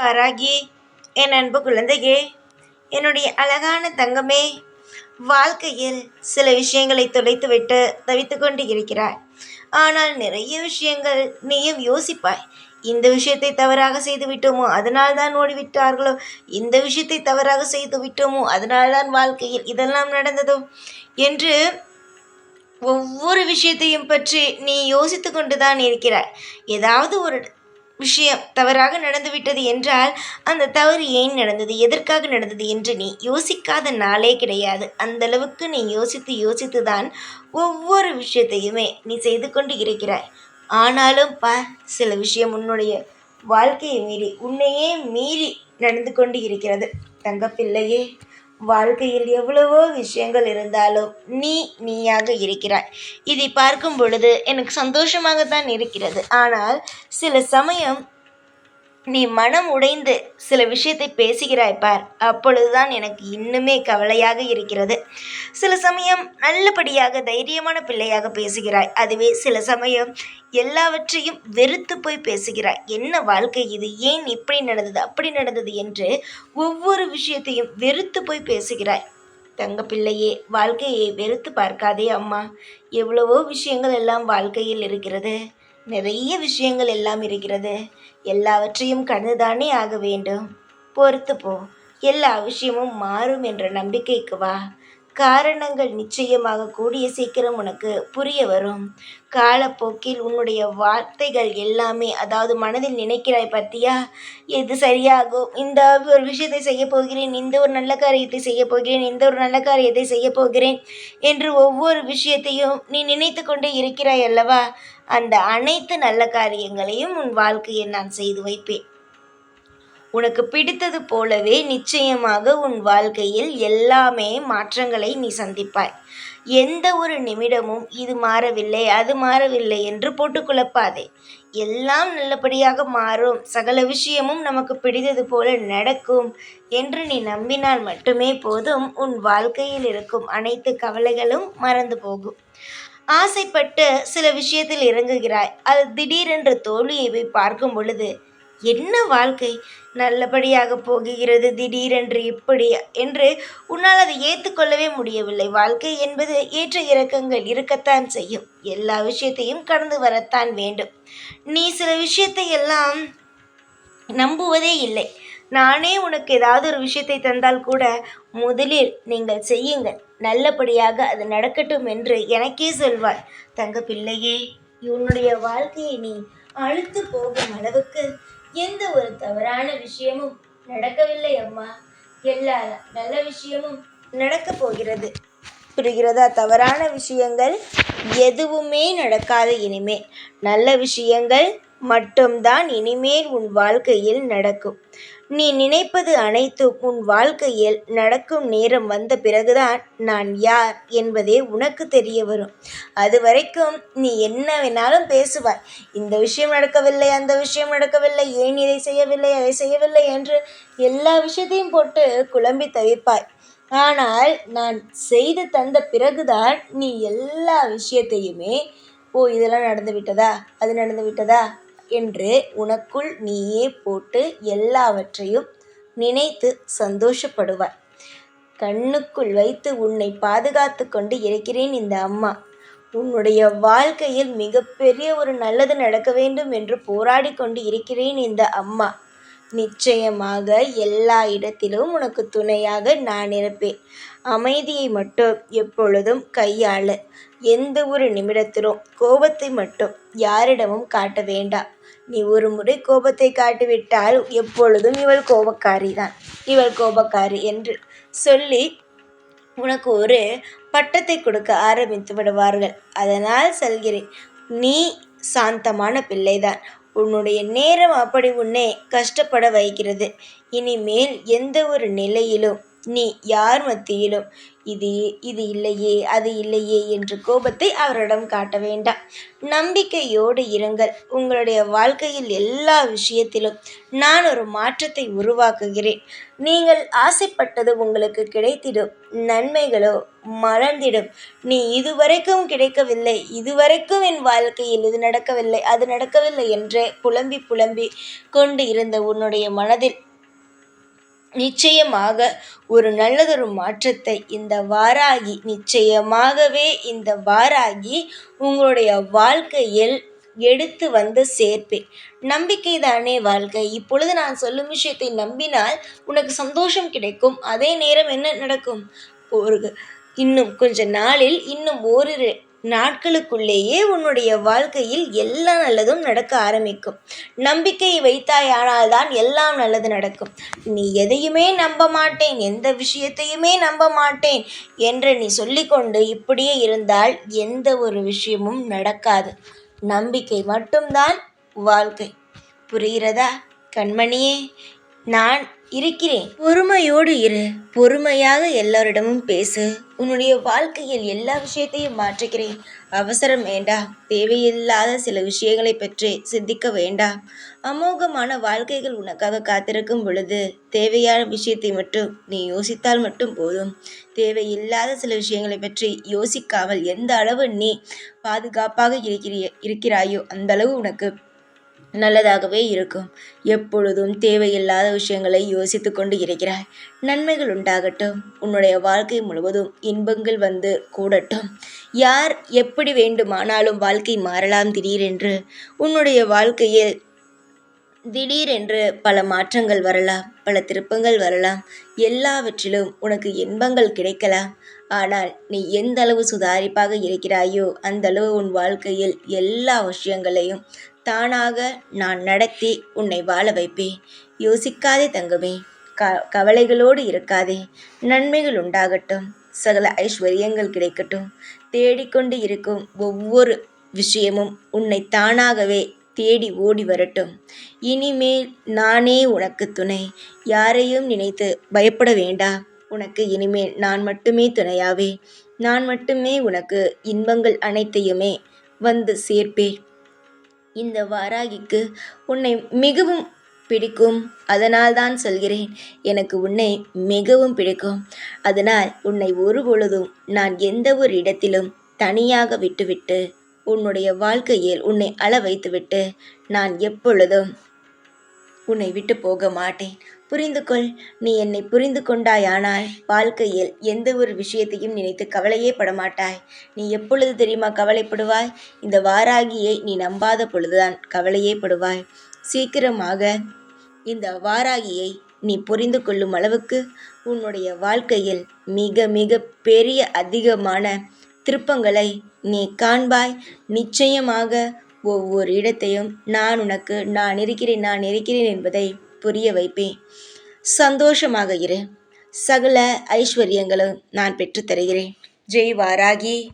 பராகி என் அன்பு குழந்தையே என்னுடைய அழகான தங்கமே வாழ்க்கையில் சில விஷயங்களை தொலைத்துவிட்டு தவித்து கொண்டு இருக்கிறாய் ஆனால் நிறைய விஷயங்கள் நீயும் யோசிப்பாய். இந்த விஷயத்தை தவறாக செய்து விட்டோமோ அதனால் தான் ஓடிவிட்டார்களோ? இந்த விஷயத்தை தவறாக செய்து விட்டோமோ அதனால் தான் வாழ்க்கையில் இதெல்லாம் நடந்ததோ? என்று ஒவ்வொரு விஷயத்தையும் பற்றி நீ யோசித்து கொண்டு தான் இருக்கிறாய். ஏதாவது ஒரு விஷயம் தவறாக நடந்துவிட்டது என்றால் அந்த தவறு ஏன் நடந்தது? எதற்காக நடந்தது என்று நீ யோசிக்காத நாளே கிடையாது. அந்த அளவுக்கு நீ யோசித்து யோசித்து தான் ஒவ்வொரு விஷயத்தையுமே நீ செய்து கொண்டு இருக்கிறாய். ஆனாலும் பா சில விஷயம் உன்னுடைய வாழ்க்கையை மீறி உன்னையே மீறி நடந்து கொண்டு இருக்கிறது. தங்கப்பிள்ளையே வாழ்க்கையில் எவ்வளவோ விஷயங்கள் இருந்தாலும் நீ நீயாக இருக்கிறாய். இதை பார்க்கும் பொழுது எனக்கு சந்தோஷமாகத்தான் இருக்கிறது. ஆனால் சில சமயம் நீ மனம் உடைந்து சில விஷயத்தை பேசுகிறாய் பார். அப்பொழுதுதான் எனக்கு இன்னுமே கவலையாக இருக்கிறது. சில சமயம் நல்லபடியாக தைரியமான பிள்ளையாக பேசுகிறாய். அதுவே சில சமயம் எல்லாவற்றையும் வெறுத்து போய் பேசுகிறாய். என்ன வாழ்க்கை இது? ஏன் இப்படி நடந்தது அப்படி நடந்தது என்று ஒவ்வொரு விஷயத்தையும் வெறுத்து போய் பேசுகிறாய். தங்க பிள்ளையே வாழ்க்கையை வெறுத்து பார்க்காதே அம்மா. எவ்வளவோ விஷயங்கள் எல்லாம் வாழ்க்கையில் இருக்கிறது. நிறைய விஷயங்கள் எல்லாம் இருக்கிறது. எல்லாவற்றையும் கடந்துதானே ஆக வேண்டும்? பொறுத்து போ. எல்லா விஷயமும் மாறும் என்ற நம்பிக்கைக்கு வா. காரணங்கள் நிச்சயமாக கூடிய சீக்கிரம் உனக்கு புரிய வரும். காலப்போக்கில் உன்னுடைய வார்த்தைகள் எல்லாமே அதாவது மனதில் நினைக்கிறாய் பத்தியா? எது சரியாகும்? இந்த ஒரு விஷயத்தை செய்ய போகிறேன் இந்த ஒரு நல்ல காரியத்தை செய்ய போகிறேன் இந்த ஒரு நல்ல காரியத்தை செய்ய போகிறேன் என்று ஒவ்வொரு விஷயத்தையும் நீ நினைத்து கொண்டே இருக்கிறாய் அல்லவா? அந்த அனைத்து நல்ல காரியங்களையும் உன் வாழ்க்கையில் நான் செய்து வைப்பேன். உனக்கு பிடித்தது போலவே நிச்சயமாக உன் வாழ்க்கையில் எல்லாமே மாற்றங்களை நீ சந்திப்பாய். எந்த ஒரு நிமிடமும் இது மாறவில்லை அது மாறவில்லை என்று போட்டு குழப்பாதே. எல்லாம் நல்லபடியாக மாறும். சகல விஷயமும் நமக்கு பிடித்தது போல நடக்கும் என்று நீ நம்பினால் மட்டுமே போதும். உன் வாழ்க்கையில் இருக்கும் அனைத்து கவலைகளும் மறந்து போகும். ஆசைப்பட்டு சில விஷயத்தில் இறங்குகிறாய். அது திடீரென்று தோல்வியை போய் பார்க்கும் பொழுது என்ன வாழ்க்கை நல்லபடியாக போகுகிறது? திடீரென்று இப்படி என்று உன்னால் அதை ஏற்றுக்கொள்ளவே முடியவில்லை. வாழ்க்கை என்பது ஏற்ற இறக்கங்கள் இருக்கத்தான் செய்யும். எல்லா விஷயத்தையும் கடந்து வரத்தான் வேண்டும். நீ சில விஷயத்தை எல்லாம் நம்புவதே இல்லை. நானே உனக்கு ஏதாவது ஒரு விஷயத்தை தந்தால் கூட முதலில் நீங்கள் செய்யுங்கள். நல்லபடியாக அது நடக்கட்டும் என்று எனக்கே சொல்வாய். தங்க பிள்ளையே உன்னுடைய வாழ்க்கையை நீ அழுத்து போகும் அளவுக்கு எந்த ஒரு தவறான விஷயமும் நடக்கவில்லை அம்மா. எல்லா நல்ல விஷயமும் நடக்கப் போகிறது. புரிகிறதா? தவறான விஷயங்கள் எதுவுமே நடக்காது இனிமேல் நல்ல விஷயங்கள் மட்டும்தான் இனிமேல் உன் வாழ்க்கையில் நடக்கும். நீ நினைப்பது அனைத்தும் உன் வாழ்க்கையில் நடக்கும் நேரம் வந்த பிறகுதான் நான் யார் என்பதே உனக்கு தெரிய வரும். அது வரைக்கும் நீ என்ன வேணாலும் பேசுவாய். இந்த விஷயம் நடக்கவில்லை அந்த விஷயம் நடக்கவில்லை ஏன் இதை செய்யவில்லை அதை செய்யவில்லை என்று எல்லா விஷயத்தையும் போட்டு குழம்பி தவிப்பாய். ஆனால் நான் செய்து தந்த பிறகுதான் நீ எல்லா விஷயத்தையுமே ஓ இதெல்லாம் நடந்து விட்டதா? அது நடந்து விட்டதா? என்று உனக்குள் நீயே போட்டு எல்லாவற்றையும் நினைத்து சந்தோஷப்படுவாய். கண்ணுக்குள் வைத்து உன்னை பாதுகாத்து கொண்டு இருக்கிறேன் இந்த அம்மா. உன்னுடைய வாழ்க்கையில் மிகப்பெரிய ஒரு நல்லது நடக்க வேண்டும் என்று போராடி கொண்டு இருக்கிறேன் இந்த அம்மா. நிச்சயமாக எல்லா இடத்திலும் உனக்கு துணையாக நான் இருப்பேன். அமைதியை மட்டும் எப்பொழுதும் கையாளு. எந்த ஒரு நிமிடத்திலும் கோபத்தை மட்டும் யாரிடமும் காட்ட வேண்டாம். நீ ஒரு முறை கோபத்தை காட்டிவிட்டால் எப்பொழுதும் இவள் கோபக்காரி தான் இவள் கோபக்காரி என்று சொல்லி உனக்கு ஒரு பட்டத்தை கொடுக்க ஆரம்பித்து விடுவார்கள். அதனால் சொல்கிறேன். நீ சாந்தமான பிள்ளைதான். உன்னுடைய நேரம் அப்படி உன்னை கஷ்டப்பட வைக்கிறது. இனிமேல் எந்த ஒரு நிலையிலும் நீ யார் மத்தியிலும்? இது இது இல்லையே அது இல்லையே என்று கோபத்தை அவரிடம் காட்ட வேண்டாம். நம்பிக்கையோடு இருங்கள். உங்களுடைய வாழ்க்கையில் எல்லா விஷயத்திலும் நான் ஒரு மாற்றத்தை உருவாக்குகிறேன். நீங்கள் ஆசைப்பட்டது உங்களுக்கு கிடைத்திடும். நன்மைகளோ மறந்திடும் நீ இதுவரைக்கும் கிடைக்கவில்லை. இதுவரைக்கும் என் வாழ்க்கையில் இது நடக்கவில்லை. அது நடக்கவில்லை என்றே புலம்பி புலம்பி கொண்டு இருந்த உன்னுடைய மனதில் நிச்சயமாக ஒரு நல்லதொரு மாற்றத்தை இந்த வாராகி நிச்சயமாகவே இந்த வாராகி உங்களுடைய வாழ்க்கையில் எடுத்து வந்து சேர்ப்பேன். நம்பிக்கை தானே வாழ்க்கை. இப்பொழுது நான் சொல்லும் விஷயத்தை நம்பினால் உனக்கு சந்தோஷம் கிடைக்கும். அதே நேரம் என்ன நடக்கும்? ஒரு இன்னும் கொஞ்ச நாளில் இன்னும் ஓரிரு நாட்களுக்குள்ளேயே உன்னுடைய வாழ்க்கையில் எல்லா நல்லதும் நடக்க ஆரம்பிக்கும். நம்பிக்கை வைத்தாயானால் தான் எல்லாம் நல்லது நடக்கும். நீ எதையுமே நம்ப மாட்டேன் எந்த விஷயத்தையுமே நம்ப மாட்டேன் என்று நீ சொல்லிக்கொண்டு இப்படியே இருந்தால் எந்த ஒரு விஷயமும் நடக்காது. நம்பிக்கை மட்டும்தான் வாழ்க்கை. புரிகிறதா கண்மணியே? நான் இருக்கிறேன். பொறுமையோடு இரு. பொறுமையாக எல்லோரிடமும் பேசு. உன்னுடைய வாழ்க்கையில் எல்லா விஷயத்தையும் மாற்றுகிறேன். அவசரம் வேண்டாம் தேவையில்லாத சில விஷயங்களை பற்றி சிந்திக்க வேண்டாம் அமோகமான வாழ்க்கைகள் உனக்காக காத்திருக்கும் பொழுது தேவையான விஷயத்தை மட்டும் நீ யோசித்தால் மட்டும் போதும். தேவையில்லாத சில விஷயங்களை பற்றி யோசிக்காமல் எந்த அளவு நீ பாதுகாப்பாக இருக்கிற இருக்கிறாயோ அந்த அளவு உனக்கு நல்லதாகவே இருக்கும். எப்பொழுதும் தேவையில்லாத விஷயங்களை யோசித்து கொண்டு இருக்கிறாய். நன்மைகள் உண்டாகட்டும். உன்னுடைய வாழ்க்கை முழுவதும் இன்பங்கள் வந்து கூடட்டும். யார் எப்படி வேண்டுமானாலும் வாழ்க்கை மாறலாம் திடீரென்று. உன்னுடைய வாழ்க்கையில் திடீரென்று பல மாற்றங்கள் வரலாம் பல திருப்பங்கள் வரலாம். எல்லாவற்றிலும் உனக்கு இன்பங்கள் கிடைக்கலாம். ஆனால் நீ எந்த அளவு சுதாரிப்பாக இருக்கிறாயோ அந்த அளவு உன் வாழ்க்கையில் எல்லா விஷயங்களையும் தானாக நான் நடத்தி உன்னை வாழ வைப்பேன். யோசிக்காதே தங்கமே. க கவலைகளோடு இருக்காதே. நன்மைகள் உண்டாகட்டும். சகல ஐஸ்வர்யங்கள் கிடைக்கட்டும். தேடிக்கொண்டு இருக்கும் ஒவ்வொரு விஷயமும் உன்னை தானாகவே தேடி ஓடி வரட்டும். இனிமேல் நானே உனக்கு துணை. யாரையும் நினைத்து பயப்பட வேண்டாம் உனக்கு இனிமேல் நான் மட்டுமே துணையாவே. நான் மட்டுமே உனக்கு இன்பங்கள் அனைத்தையுமே வந்து சேர்ப்பேன். இந்த வாராகிக்கு உன்னை மிகவும் பிடிக்கும். அதனால் தான் சொல்கிறேன் எனக்கு உன்னை மிகவும் பிடிக்கும். அதனால் உன்னை ஒரு பொழுதும் நான் எந்த ஒரு இடத்திலும் தனியாக விட்டுவிட்டு உன்னுடைய வாழ்க்கையில் உன்னை அள வைத்துவிட்டு நான் எப்பொழுதும் உன்னை விட்டு போக மாட்டேன். புரிந்து கொள் நீ என்னை புரிந்து கொண்டாயானால் வாழ்க்கையில் எந்த ஒரு விஷயத்தையும் நினைத்து கவலையே படமாட்டாய். நீ எப்பொழுது தெரியுமா கவலைப்படுவாய்? இந்த வாராகியை நீ நம்பாத பொழுதுதான் கவலையே படுவாய். சீக்கிரமாக இந்த வாராகியை நீ புரிந்து கொள்ளும் அளவுக்கு உன்னுடைய வாழ்க்கையில் மிக மிக பெரிய அதிகமான திருப்பங்களை நீ காண்பாய். நிச்சயமாக ஒவ்வொரு இடத்தையும் நான் உனக்கு நான் இருக்கிறேன் நான் இருக்கிறேன் என்பதை புரிய வைப்பேன். சந்தோஷமாக இரு. சகல ஐஸ்வர்யங்களும் நான் பெற்றுத் தருகிறேன். ஜெய் வாராகி.